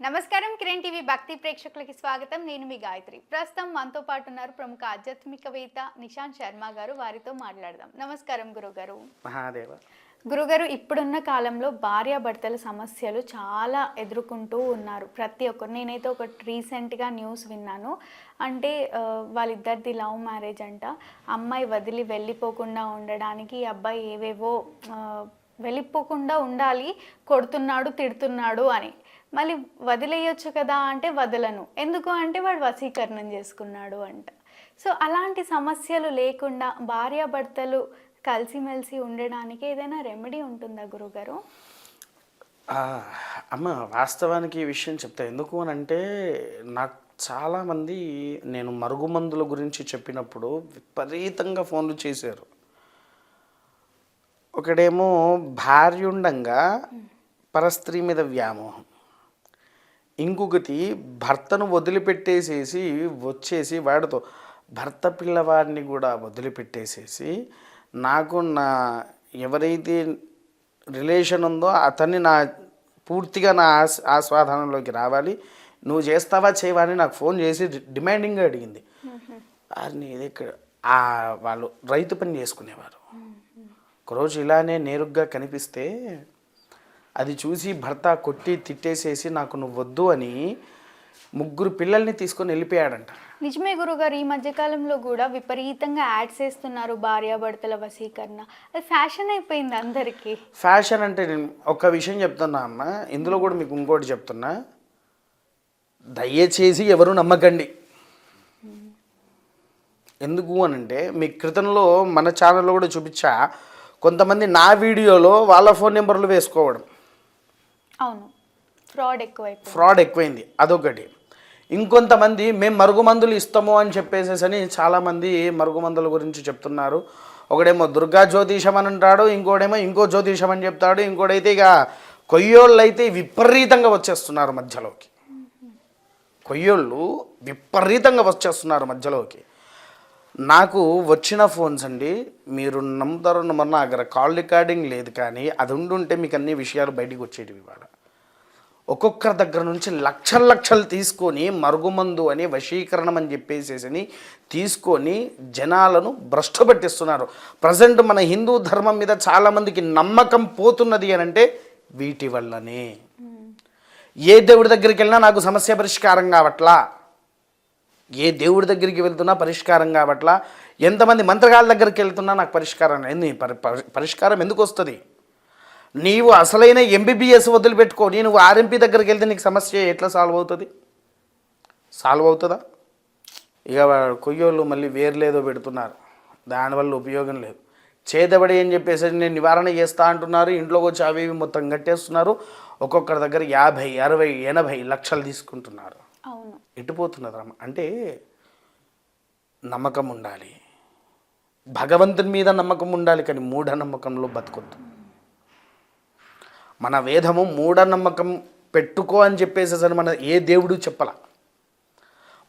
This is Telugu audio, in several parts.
నమస్కారం కిరణ్ టీవీ భక్తి ప్రేక్షకులకి స్వాగతం. నేను మీ గాయత్రి. ప్రస్తుతం మనతో పాటు ఉన్నారు ప్రముఖ ఆధ్యాత్మికవేత్త నిశాంత్ శర్మ గారు. వారితో మాట్లాడదాం. నమస్కారం గురుగారు. మహాదేవ. గురుగారు ఇప్పుడున్న కాలంలో భార్యాభర్తల సమస్యలు చాలా ఎదుర్కొంటూ ఉన్నారు. ప్రతి ఒక్కరు. నేనైతే ఒక రీసెంట్గా న్యూస్ విన్నాను. అంటే వాళ్ళిద్దరిది లవ్ మ్యారేజ్ అంట. అమ్మాయి వదిలి వెళ్ళిపోకుండా ఉండడానికి అబ్బాయి ఏవేవో వెళ్ళిపోకుండా ఉండాలి కొడుతున్నాడు తిడుతున్నాడు అని. మళ్ళీ వదిలేయొచ్చు కదా అంటే వదలను. ఎందుకు అంటే వాడు వశీకరణం చేసుకున్నాడు అంట. సో అలాంటి సమస్యలు లేకుండా భార్యాభర్తలు కలిసిమెలిసి ఉండడానికి ఏదైనా రెమెడీ ఉంటుందా గురుగారు? అమ్మ వాస్తవానికి ఈ విషయం చెప్తా. ఎందుకు అని అంటే నాకు చాలామంది నేను మరుగుమందుల గురించి చెప్పినప్పుడు విపరీతంగా ఫోన్లు చేశారు. ఒకడేమో భార్య ఉండంగా పరస్త్రీ మీద వ్యామోహం. ఇంకొకటి భర్తను వదిలిపెట్టేసేసి వచ్చేసి వాడితో భర్త పిల్లవాడిని కూడా వదిలిపెట్టేసేసి నాకు నా ఎవరైతే రిలేషన్ ఉందో అతన్ని నా పూర్తిగా నా ఆస్ ఆస్వాదనంలోకి రావాలి. నువ్వు చేస్తావా చేయవా అని నాకు ఫోన్ చేసి డిమాండింగ్గా అడిగింది. వారిని ఇది ఇక్కడ ఆ వాళ్ళు రైతు పని చేసుకునేవారు. ఒకరోజు ఇలానే నేరుగ్గా కనిపిస్తే అది చూసి భర్త కొట్టి తిట్టేసేసి నాకు నువ్వు వద్దు అని ముగ్గురు పిల్లల్ని తీసుకొని వెళ్ళిపోయాడంట. నిజమే గురుగారు ఈ మధ్యకాలంలో కూడా విపరీతంగా యాడ్స్ వేస్తున్నారు భార్యాభర్తల వశీకరణ. అది ఫ్యాషన్ అయిపోయింది అందరికీ. ఫ్యాషన్ అంటే నేను ఒక విషయం చెప్తున్నా అమ్మ ఇందులో కూడా మీకు ఇంకోటి చెప్తున్నా. దయచేసి ఎవరు నమ్మకండి. ఎందుకు అనంటే మీ క్రితంలో మన ఛానల్లో కూడా చూపించా కొంతమంది నా వీడియోలో వాళ్ళ ఫోన్ నెంబర్లు వేసుకోవడం. అవును. ఫ్రాడ్ ఎక్కువైపోయింది. ఫ్రాడ్ ఎక్కువైంది. అదొకటి. ఇంకొంతమంది మేము మరుగుమందులు ఇస్తాము అని చెప్పేసేసని చాలామంది మరుగుమందుల గురించి చెప్తున్నారు. ఒకడేమో దుర్గా జ్యోతిషం అని అంటాడు ఇంకోడేమో ఇంకో జ్యోతిషం అని చెప్తాడు ఇంకోడైతే ఇక కొయ్యోళ్ళు అయితే విపరీతంగా వచ్చేస్తున్నారు మధ్యలోకి. కొయ్యోళ్ళు విపరీతంగా వచ్చేస్తున్నారు మధ్యలోకి. నాకు వచ్చిన ఫోన్స్ అండి మీరు నమ్ముతారో నమ్మరు నా దగ్గర కాల్ రికార్డింగ్ లేదు కానీ అది ఉండుంటే మీకు అన్ని విషయాలు బయటికి వచ్చేటివి ఇవాళ. ఒక్కొక్కరి దగ్గర నుంచి లక్షల లక్షలు తీసుకొని మరుగుమందు అని వశీకరణం అని చెప్పేసేసి తీసుకొని జనాలను భ్రష్టపెట్టిస్తున్నారు ప్రజెంట్ మన హిందూ ధర్మం మీద చాలామందికి నమ్మకం పోతున్నది అని అంటే వీటి వల్లనే. ఏ దేవుడి దగ్గరికి వెళ్ళినా నాకు సమస్య పరిష్కారం కావట్లా? ఏ దేవుడి దగ్గరికి వెళ్తున్నా పరిష్కారం కాబట్ల ఎంతమంది మంత్రగాళ్ళ దగ్గరికి వెళ్తున్నా నాకు పరిష్కారం ఏంది పరి- పరిష్కారం ఎందుకు వస్తుంది? నీవు అసలైన ఎంబీబీఎస్ వదిలిపెట్టుకో. నేను ఆర్ఎంపీ దగ్గరికి వెళ్తే నీకు సమస్య ఎట్లా సాల్వ్ అవుతుంది? సాల్వ్ అవుతుందా? ఇక కొయ్యోళ్ళు మళ్ళీ వేర్లేదో పెడుతున్నారు. దానివల్ల ఉపయోగం లేదు. చేదబడి అని చెప్పేసి నేను నివారణ చేస్తా అంటున్నారు. ఇంట్లోకి వచ్చి అవి మొత్తం కట్టేస్తున్నారు. ఒక్కొక్కరి దగ్గర యాభై అరవై ఎనభై లక్షలు తీసుకుంటున్నారు. అవును. ఎటుపోతున్నది రమ్మ అంటే నమ్మకం ఉండాలి. భగవంతుని మీద నమ్మకం ఉండాలి కానీ మూఢనమ్మకంలో బతకొద్దు. మన వేదము మూఢనమ్మకం పెట్టుకో అని చెప్పేసి మన ఏ దేవుడు చెప్పల?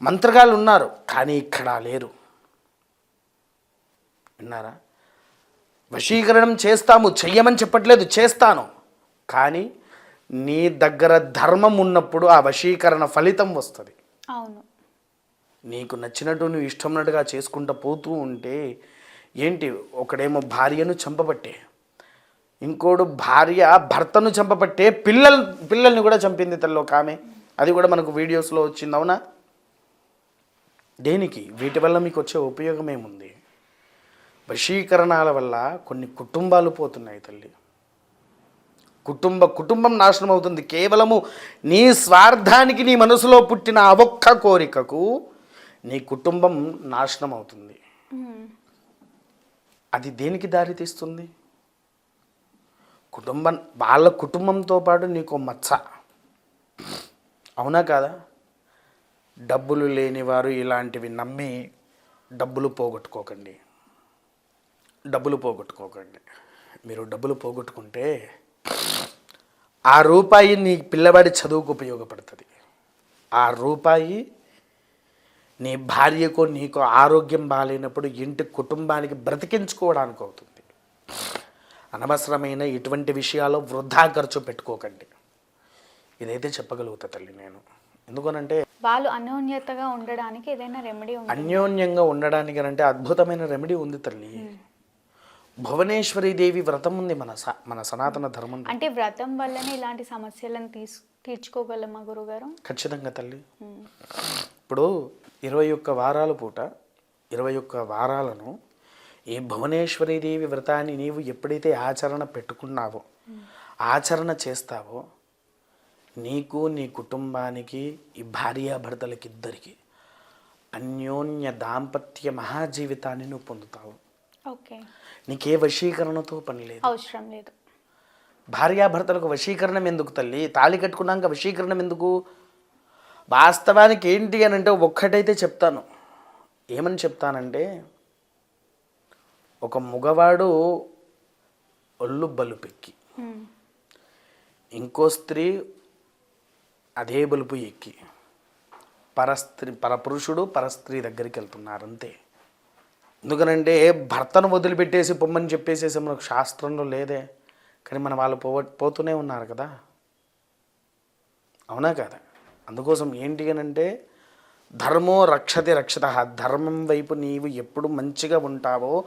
మంత్రగాళ్ళు ఉన్నారు కానీ ఇక్కడ లేరు. విన్నారా? వశీకరణం చేస్తాము చెయ్యమని చెప్పట్లేదు చేస్తాను. కానీ నీ దగ్గర ధర్మం ఉన్నప్పుడు ఆ వశీకరణ ఫలితం వస్తుంది. అవును. నీకు నచ్చినట్టు నువ్వు ఇష్టమైనట్టుగా చేసుకుంటూ పోతూ ఉంటే ఏంటి? ఒకడేమో భార్యను చంపబట్టే ఇంకోడు భార్య భర్తను చంపబట్టే పిల్లల పిల్లల్ని కూడా చంపింది తల్లి ఒక ఆమె. అది కూడా మనకు వీడియోస్లో వచ్చింది అవునా? దేనికి? వీటి వల్ల మీకు వచ్చే ఉపయోగం ఏముంది? వశీకరణాల వల్ల కొన్ని కుటుంబాలు పోతున్నాయి తల్లి. కుటుంబ కుటుంబం నాశనం అవుతుంది. కేవలము నీ స్వార్థానికి నీ మనసులో పుట్టిన ఆ ఒక్క కోరికకు నీ కుటుంబం నాశనం అవుతుంది. అది దేనికి దారి తీస్తుంది? కుటుంబం వాళ్ళ కుటుంబంతో పాటు నీకు మచ్చ. అవునా కాదా? డబ్బులు లేనివారు ఇలాంటివి నమ్మి డబ్బులు పోగొట్టుకోకండి. డబ్బులు పోగొట్టుకోకండి. మీరు డబ్బులు పోగొట్టుకుంటే ఆ రూపాయి నీ పిల్లవాడి చదువుకు ఉపయోగపడుతుంది. ఆ రూపాయి నీ భార్యకు నీకు ఆరోగ్యం బాగాలేనప్పుడు ఇంటి కుటుంబానికి బ్రతికించుకోవడానికి అవుతుంది. అనవసరమైన ఇటువంటి విషయాల్లో వృధా ఖర్చు పెట్టుకోకండి. ఇదైతే చెప్పగలుగుతా తల్లి నేను. ఎందుకనంటే వాళ్ళు అన్యోన్యతగా ఉండడానికి ఏదైనా రెమెడీ అన్యోన్యంగా ఉండడానికి అంటే అద్భుతమైన రెమెడీ ఉంది తల్లి. దేవి వ్రతం ఉంది మన మన సనాతన ధర్మం. అంటే వ్రతం వల్లనే ఇలాంటి సమస్యలను తీసు తీర్చుకోగలమా గురుగారు? ఖచ్చితంగా తల్లి. ఇప్పుడు ఇరవై ఒక్క వారాల పూట ఇరవై ఒక్క వారాలను ఈ భువనేశ్వరి దేవి వ్రతాన్ని నీవు ఎప్పుడైతే ఆచరణ పెట్టుకున్నావో ఆచరణ చేస్తావో నీకు నీ కుటుంబానికి ఈ భార్యాభర్తలకి ఇద్దరికి అన్యోన్య దాంపత్య మహాజీవితాన్ని నువ్వు పొందుతావు. ఓకే. నీకే వశీకరణతో పని లేదు. అవసరం లేదు. భార్యాభర్తలకు వశీకరణం ఎందుకు తల్లి? తాళి కట్టుకున్నాక వశీకరణం ఎందుకు? వాస్తవానికి ఏంటి అని అంటే ఒక్కటైతే చెప్తాను. ఏమని చెప్తానంటే ఒక మగవాడు ఒళ్ళు బలుపెక్కి. ఇంకో స్త్రీ అదే బలుపు ఎక్కి. పరస్త్రీ పరపురుషుడు పరస్త్రీ దగ్గరికి వెళ్తున్నారు అంతే ఎందుకనంటే భర్తను వదిలిపెట్టేసి పొమ్మని చెప్పేసేసి మనకు శాస్త్రంలో లేదే. కానీ మన వాళ్ళు పో పోతూనే ఉన్నారు కదా. అవునా కదా? అందుకోసం ఏంటి అని అంటే ధర్మో రక్షతి రక్షత. ధర్మం వైపు నీవు ఎప్పుడు మంచిగా ఉంటావో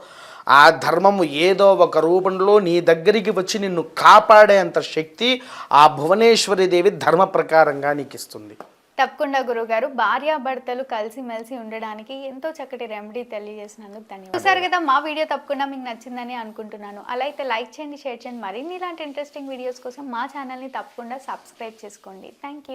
ఆ ధర్మము ఏదో ఒక రూపంలో నీ దగ్గరికి వచ్చి నిన్ను కాపాడేంత శక్తి ఆ భువనేశ్వరి దేవి ధర్మ ప్రకారంగా నీకు ఇస్తుంది తప్పకుండా గురుగారు. భార్యాభర్తలు కలిసి మెలిసి ఉండడానికి ఎంతో చక్కటి రెమెడీ తెలియజేసినందుకు ధన్యవాదాలు. చూసారు కదా మా వీడియో తప్పకుండా మీకు నచ్చిందని అనుకుంటున్నాను. అలా అయితే లైక్ చేయండి షేర్ చేయండి. మరిన్ని ఇలాంటి ఇంట్రెస్టింగ్ వీడియోస్ కోసం మా ఛానల్ని తప్పకుండా సబ్స్క్రైబ్ చేసుకోండి. Thank you